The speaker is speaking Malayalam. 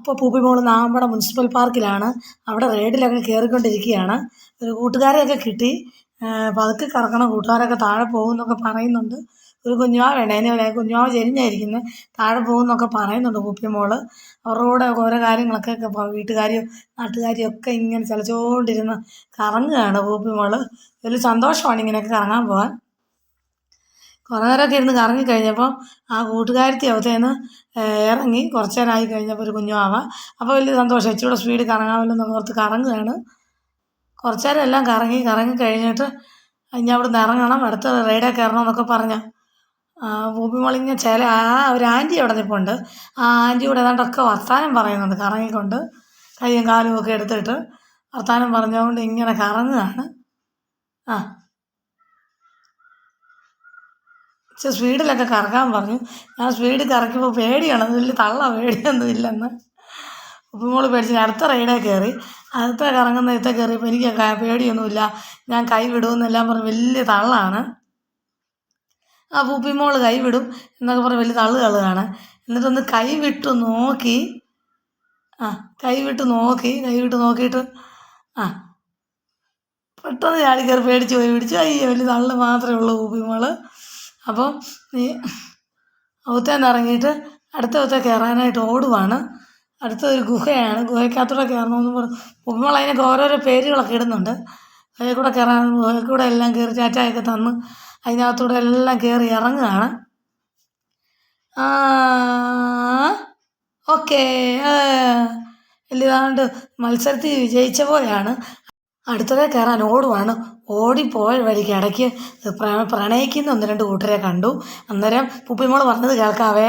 ഇപ്പോൾ പൂപ്പിമോൾ നാമ്പട മുനിസിപ്പൽ പാർക്കിലാണ്. അവിടെ റൈഡിലൊക്കെ കയറിക്കൊണ്ടിരിക്കുകയാണ് ഒരു കൂട്ടുകാരെയൊക്കെ കിട്ടി. പതുക്കെ കറക്കണം കൂട്ടുകാരൊക്കെ താഴെ പോകും എന്നൊക്കെ പറയുന്നുണ്ട്. ഒരു കുഞ്ഞുവാവയുണ്ട് അതിന് കുഞ്ഞുവാവ ചെരിഞ്ഞായിരിക്കുന്നത് താഴെ പോകും എന്നൊക്കെ പറയുന്നുണ്ട് പൂപ്പിമോൾ അവരുടെ കൂടെ ഓരോ കാര്യങ്ങളൊക്കെ വീട്ടുകാരിയോ നാട്ടുകാരിയോ ഒക്കെ ഇങ്ങനെ ചലച്ചുകൊണ്ടിരുന്ന് കറങ്ങുകയാണ് പൂപ്പിമോൾ വലിയ സന്തോഷമാണ് ഇങ്ങനെയൊക്കെ കറങ്ങാൻ പോകാൻ. കുറേ നേരമൊക്കെ ഇരുന്ന് കറങ്ങി കഴിഞ്ഞപ്പം ആ കൂട്ടുകാരത്തി അകത്തേന്ന് ഇറങ്ങി കുറച്ച് നേരം ആയി കഴിഞ്ഞപ്പോൾ ഒരു കുഞ്ഞുവാവ അപ്പോൾ വലിയ സന്തോഷം. ഇച്ചിരി കൂടെ സ്പീഡിൽ കറങ്ങാമല്ലോ എന്നൊക്കെ ഓർത്ത് കറങ്ങുകയാണ്. കുറച്ച് നേരം എല്ലാം കറങ്ങി കറങ്ങി കഴിഞ്ഞിട്ട് ഇനി അവിടെ നിന്ന് ഇറങ്ങണം അടുത്ത റൈഡിൽ കയറണം എന്നൊക്കെ പറഞ്ഞ്. മളിങ്ങ ചില ആ ഒരു ആന്റി അവിടെ നിൽപ്പുണ്ട് ആ ആന്റിയോട് ഏതാണ്ടൊക്കെ വർത്താനം പറയുന്നുണ്ട് കറങ്ങിക്കൊണ്ട്. കയ്യും കാലും ഒക്കെ എടുത്തിട്ട് വർത്താനം പറഞ്ഞുകൊണ്ട് ഇങ്ങനെ കറങ്ങുകയാണ്. ആ. ഇച്ചിരി സ്പീഡിലൊക്കെ കറക്കാൻ പറഞ്ഞു. ഞാൻ സ്പീഡിൽ കറക്കിയപ്പോൾ പേടിയാണ്. വലിയ തള്ള പേടിയൊന്നും ഇല്ലെന്ന് ഉപ്പുമോൾ പേടിച്ച് അടുത്ത റൈഡേ കയറി അടുത്ത കറങ്ങുന്ന ഇത്ത കയറിയപ്പോൾ എനിക്ക് പേടിയൊന്നുമില്ല. ഞാൻ കൈ വിടുമെന്നെല്ലാം പറഞ്ഞ് വലിയ തള്ളാണ്. ആ പൂപ്പിമോൾ കൈ വിടും എന്നൊക്കെ പറഞ്ഞ് വലിയ തള്ളു തള്ളുകയാണ് എന്നിട്ടൊന്ന് കൈ വിട്ട് നോക്കി. ആ കൈ വിട്ട് നോക്കി. കൈ വിട്ട് നോക്കിയിട്ട് ആ പെട്ടെന്ന് ചാടിക്കയറി കയറി പേടിച്ച് പോയി. പിടിച്ചു അയ്യോ വലിയ തള്ളു മാത്രമേ ഉള്ളൂ പൂപ്പിമോൾ അപ്പോൾ ഈ അവത്തേന്ന് ഇറങ്ങിയിട്ട് അടുത്ത അവത്തെ കയറാനായിട്ട് ഓടുവാണ്. അടുത്ത ഒരു ഗുഹയാണ്. ഗുഹയ്ക്കകത്തൂടെ കയറണമെന്ന് പറഞ്ഞു ഉമ്മൾ അതിനൊക്കെ ഓരോരോ പേരുകളൊക്കെ ഇടുന്നുണ്ട്. അതിൽ കൂടെ കയറാൻ ഗുഹയിൽ എല്ലാം കയറി ചാറ്റായൊക്കെ തന്ന് അതിനകത്തൂടെ എല്ലാം കയറി ഇറങ്ങുകയാണ്. ഓക്കേ. വലിയതാണ്ട് മത്സരത്തിൽ വിജയിച്ച പോലെയാണ്. അടുത്തതേ കയറാൻ ഓടുവാണ്. ഓടിപ്പോയ വഴിക്ക് ഇടയ്ക്ക് പ്രണയിക്കുന്ന ഒന്ന് രണ്ട് കൂട്ടരെ കണ്ടു. അന്നേരം പുപ്പിമോൾ പറഞ്ഞത് കേൾക്കാവേ.